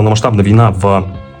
повномасштабна війна в.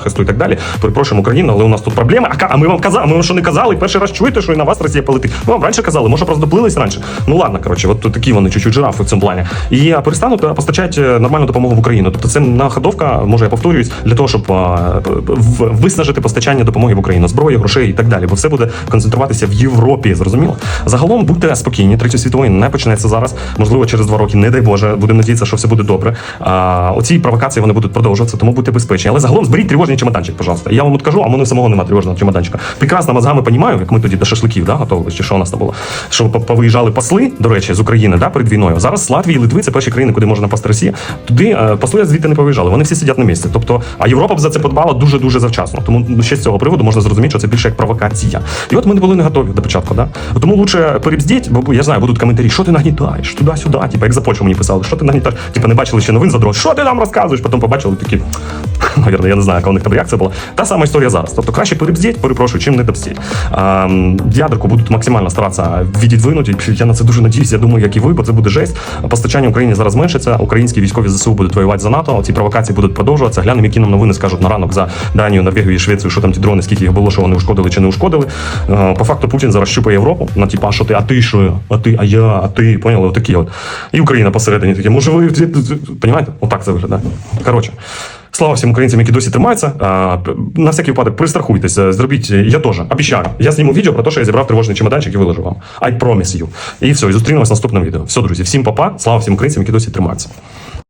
захисту і так далі. Перепрошуємо Україну, але у нас тут проблеми. А, а ми вам казали, ми вам що не казали? Перший раз чуєте, що і на вас Росія полетить. Ми вам раніше казали, може просто доплились раніше. Ну ладно, коротше, от такі вони чуть-чуть жирафи в цьому плані. І а, перестануть постачати е, нормальну допомогу в Україну. Тобто це находовка, може я повторююсь, для того, щоб виснажити постачання допомоги в Україну, зброї, грошей і так далі. Бо все буде концентруватися в Європі. Зрозуміло? Загалом будьте спокійні. Третя світова війна не почнеться зараз. Можливо, через два роки, не дай Боже, будемо надіятися, що все буде добре. А, оці провокації вони будуть продовжуватися, тому будьте безпечні. Але загалом зберіть тривожний чемоданчик, пожалуйста. Я вам от кажу, а мене самого немає тривожного чемоданчика. Прекрасно мозгами понімаю, як ми тоді до шашликів да, готували, чи що у нас там було. Що по- повиїжджали посли, до речі, з України да, перед війною. Зараз Латвія і Литви це перші країни, куди можна напасти Росія. Туди е, посли звідти не повиїжджали. Вони всі сидять на місці. Тобто, а Європа б за це подбала дуже дуже завчасно. Тому ще з цього приводу можна зрозуміти, що це більше як провокація. І от ми не були не готові до початку. Да? Тому лучше перебздіть, бо я знаю, будуть коментарі, що ти нагнітаєш туди-сюди. Типа як за почву мені писали, що ти нагнітаєш. Типа не бачили ще новин за дрон, що ти нам розказуєш? Потім побачили такі. Навірно, я не знаю, яка у них там реакція була. Та сама історія зараз. Тобто краще перебздіть, перепрошую, чим не добздіть. Ядерку будуть максимально старатися відідвинути. Я на це дуже надіюсь. Я думаю, як і ви, бо це буде жесть. Постачання Україні зараз зменшиться. Українські військові ЗСУ будуть воювати за НАТО. Ці провокації будуть продовжуватися. Глянемо, які нам новини скажуть на ранок за Данію, Норвегію і Швецію, що там ті дрони, скільки їх було, що вони ушкодили чи не ушкодили. Е, По факту Путін зараз щупає Європу. На типа, що ти, а ти що? А ти, а я, а ти, поняли? Отакі от. І Україна посередині такі, може ви понімаєте? Отак це виглядає. Коротше. Слава всім українцям, які досі тримаються. На всякий випадок пристрахуйтеся, зробіть. Я теж обіцяю. Я зніму відео про те, що я зібрав тривожний чемоданчик і виложу вам. I promise you. І все, і зустрінемось в наступному відео. Все, друзі, всім папа. Слава всім українцям, які досі тримаються.